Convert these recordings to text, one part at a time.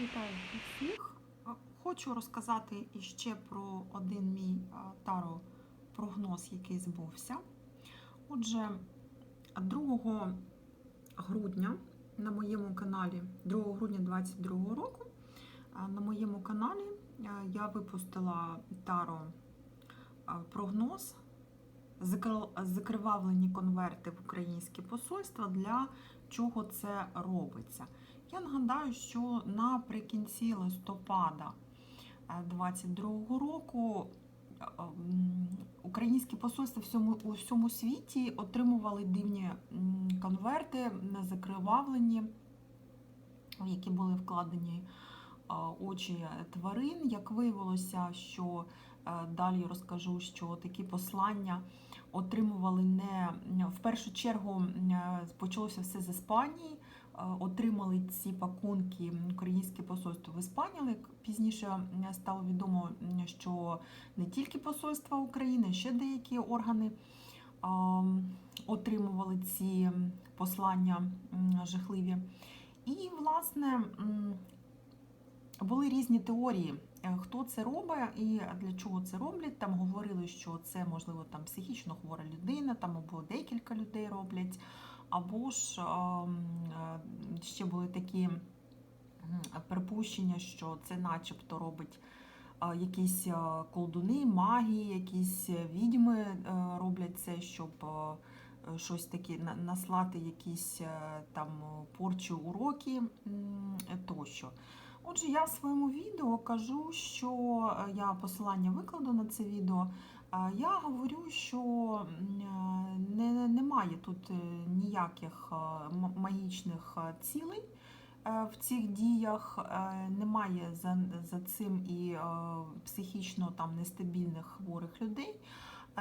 Вітаю всіх. Хочу розказати іще про один мій таро прогноз, який збувся. Отже, 2 грудня на моєму каналі, 2 грудня 2022 року, на моєму каналі я випустила таро прогноз закривавлені конверти в українське посольство, для чого це робиться. Я нагадаю, що наприкінці листопада 2022 року е, українські посольства всьому, у всьому світі отримували дивні конверти на закривавлені, в які були вкладені е, очі тварин. Як виявилося, що е, далі розкажу, що такі послання отримували не в першу чергу е, почалося все з Іспанії. Е, Отримали ці пакунки українське посольство в Іспанії, але пізніше стало відомо, що не тільки посольства України, ще деякі органи отримували ці послання жахливі. І, власне, були різні теорії, е, хто це робить і для чого це роблять. Там говорили, що це можливо там психічно хвора людина, там або декілька людей роблять, або ж ем, е, ще були такі припущення, що це начебто робить е, якісь е, колдуни, магії, якісь відьми роблять це, щоб щось таке наслати якісь там порчі уроки тощо. Отже, я в своєму відео кажу, що я посилання викладу на це відео. Я говорю, що немає тут е, ніяких е, магічних е, цілей в цих діях, немає за, за цим і психічно там нестабільних хворих людей.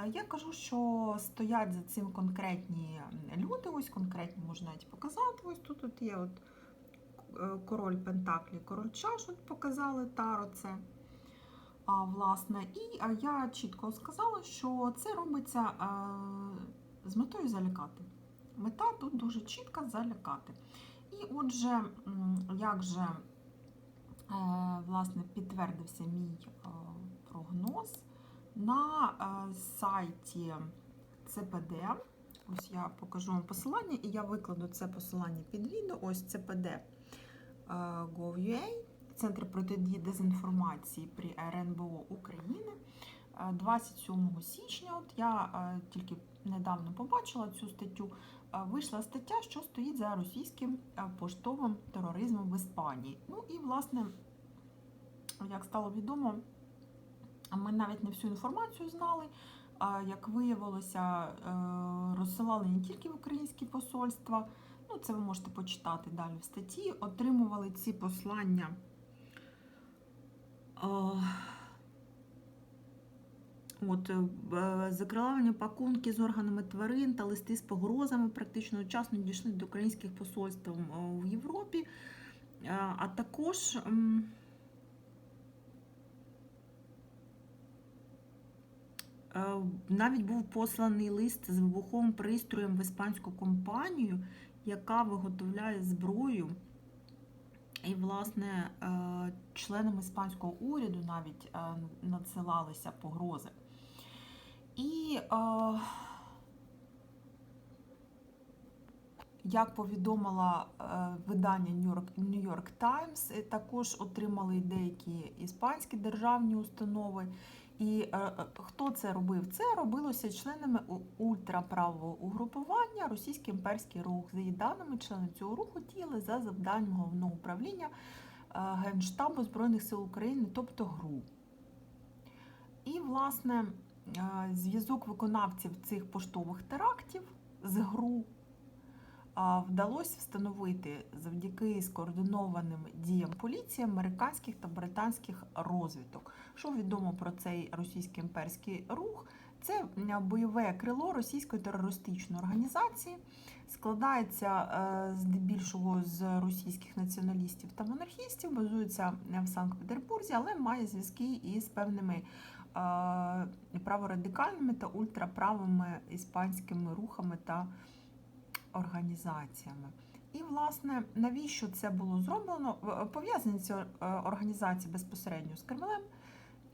Я кажу, що стоять за цим конкретні люди, ось конкретні можна навіть показати. Ось тут от є от король Пентаклі, король чаш, от показали Таро це. А, власне, і я чітко сказала, що це робиться з метою залякати. Мета тут дуже чітка залякати. І отже, як же е, власне, підтвердився мій е, прогноз на е, сайті ЦПД. Ось я покажу вам посилання, і я викладу це посилання під відео. Ось ЦПД Gov.ua, Центр протидії дезінформації при РНБО України. Е, 27 січня, от я е, тільки недавно побачила цю статтю, е, вийшла стаття, що стоїть за російським е, поштовим тероризмом в Іспанії. Ну і, власне, як стало відомо, ми навіть не всю інформацію знали. Як виявилося, е, розсилали не тільки в українські посольства, ну це ви можете почитати далі в статті, отримували ці послання. Е, От, е, закривавлені пакунки з органами тварин та листи з погрозами практично одночасно дійшли до українських посольств е, в Європі, Е, а також. Е, Навіть був посланий лист з вибуховим пристроєм в іспанську компанію, яка виготовляє зброю. І, власне, е, членам іспанського уряду навіть е, надсилалися погрози. І, е, як повідомила е, видання New York, Times, е, також отримали деякі іспанські державні установи. І е, е, хто це робив? Це робилося членами ультраправого угрупування Російський імперський рух. За її даними, члени цього руху діяли за завданням головного управління Генштабу Збройних сил України, тобто ГРУ. І, власне, зв'язок виконавців цих поштових терактів з ГРУ вдалося встановити завдяки скоординованим діям поліції американських та британських розвідок. Що відомо про цей російський імперський рух? Це бойове крило російської терористичної організації, складається е, здебільшого з російських націоналістів та монархістів, базується е, в Санкт-Петербурзі, але має зв'язки із певними е, праворадикальними та ультраправими іспанськими рухами та організаціями. І власне, навіщо це було зроблено? Пов'язані ці е, організації безпосередньо з Кремлем.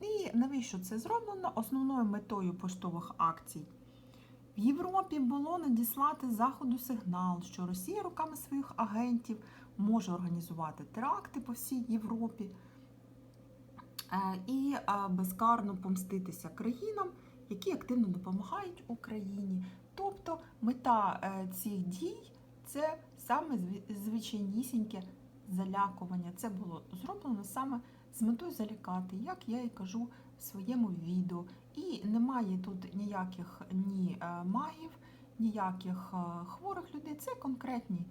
І навіщо це зроблено? Основною метою поштових акцій в Європі було надіслати заходу сигнал, що Росія руками своїх агентів може організувати теракти по всій Європі і е, безкарно помститися країнам, які активно допомагають Україні. Тобто мета е, цих дій це саме звичайнісіньке залякування. Це було зроблено саме з метою залякати, як я і кажу в своєму відео. І немає тут ніяких ні е, магів, ніяких е, хворих людей. Це конкретні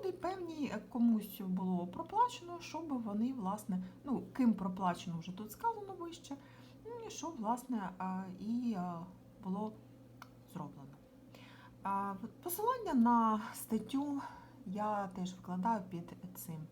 люди, певні комусь було проплачено, щоб вони, власне, ну ким проплачено вже тут сказано вище, ну, що власне і було зроблено. Посилання на статтю я теж вкладаю під цим